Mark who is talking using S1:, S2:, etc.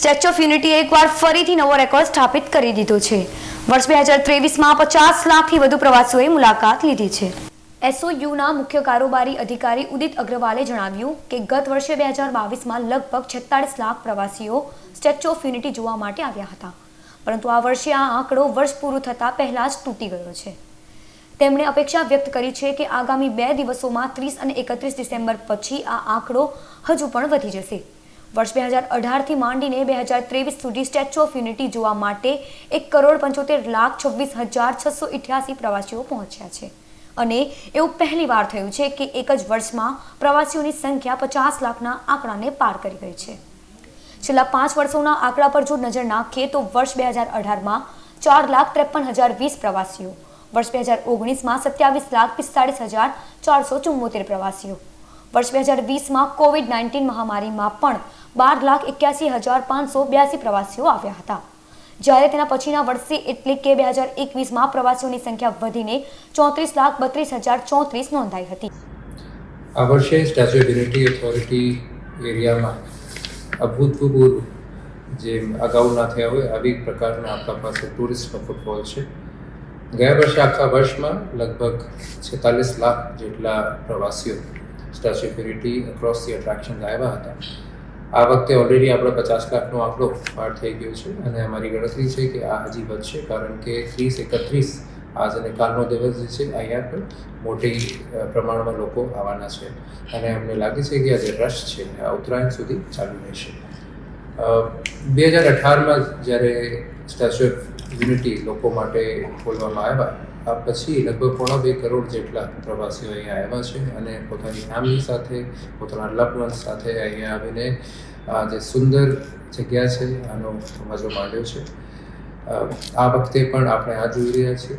S1: Statue of યુનિટીએ એકવાર ફરીથી નવો રેકોર્ડ સ્થાપિત કરી દીધો છે. વર્ષ બે હજાર ત્રેવીસમાં પચાસ લાખથી વધુ પ્રવાસીઓએ મુલાકાત લીધી છે. એસઓયુના મુખ્ય કારોબારી અધિકારી ઉદિત અગ્રવાલે જણાવ્યું કે ગત વર્ષે બે હજાર બાવીસમાં લગભગ છેતાળીસ લાખ પ્રવાસીઓ સ્ટેચ્યુ ઓફ યુનિટી જોવા માટે આવ્યા હતા. પરંતુ આ વર્ષે આ આંકડો વર્ષ પૂરું થતાં પહેલાં જ તૂટી ગયો છે. તેમણે અપેક્ષા વ્યક્ત કરી છે કે આગામી બે દિવસોમાં ત્રીસ અને એકત્રીસ ડિસેમ્બર પછી આ આંકડો હજુ પણ વધી જશે. વર્ષ બે હજાર અઢારથી માંડીને બે હજાર ત્રેવીસ સુધી સ્ટેચ્યુ ઓફ યુનિટી જોવા માટે એક કરોડ પંચોતેર લાખ છવ્વીસ હજાર છસો ઇઠ્યાસી પ્રવાસીઓ પહોંચ્યા છે. અને એવું પહેલીવાર થયું છે કે એક જ વર્ષમાં પ્રવાસીઓની સંખ્યા પચાસ લાખના આંકડાને પાર કરી ગઈ છે. છેલ્લા પાંચ વર્ષોના આંકડા પર જો નજર નાખીએ તો વર્ષ બે હજાર અઢારમાં ચાર લાખ ત્રેપન હજાર વીસ પ્રવાસીઓ, વર્ષ બે હજાર ઓગણીસમાં સત્યાવીસ લાખ પિસ્તાળીસ હજાર ચારસો ચુમ્મોતેર પ્રવાસીઓ વર્ષ બે હજાર વીસમાં કોવિડ નાઇન્ટીન મહામારીમાં પણ બાર લાખ એક્યાસી હજાર પાંચસો બ્યાસી પ્રવાસીઓ આવ્યા હતા. જ્યારે તેના પછીના વર્ષે એટલે કે બે હજાર એકવીસમાં પ્રવાસીઓની સંખ્યા વધીને ચોત્રીસ લાખ બત્રીસ હજાર ચોત્રીસ નોંધાઈ હતી.
S2: આ વર્ષે સ્ટેચ્યુ યુનિટી ઓથોરિટી એરિયામાં અભૂતપૂર્વ જે અગાઉ ના થયા હોય, આવી પ્રકારના આપણા પાસે ટુરિસ્ટનો ફૂટફોલ છે. ગયા વર્ષે આખા વર્ષમાં લગભગ છેતાલીસ લાખ જેટલા પ્રવાસીઓ of unity across the attraction આવ્યા હતા. આ વખતે ઓલરેડી આપણે પચાસ લાખનો આંકડો પાર થઈ ગયો છે અને અમારી ગણતરી છે કે આ હજી વધશે કારણ કે ત્રીસ એકત્રીસ આજ અને કાલનો દિવસ જે છે અહીંયા પણ મોટી પ્રમાણમાં લોકો આવવાના છે. અને અમને લાગે છે કે આ જે રશ છે આ ઉત્તરાયણ સુધી ચાલુ રહેશે. બે હજાર અઢારમાં જ્યારે સ્ટેચ્યુ ઓફ યુનિટી લોકો માટે ખોલવામાં આવ્યા. આ પછી લગભગ પોણા બે કરોડ જેટલા પ્રવાસીઓ અહીંયા આવ્યા છે અને પોતાની ફેમિલી સાથે, પોતાના લગ્ન સાથે અહીંયા આવીને, આ જે સુંદર જગ્યા છે, આનો મજો માંડ્યો છે. આ વખતે પણ આપણે આ જોઈ રહ્યા છીએ.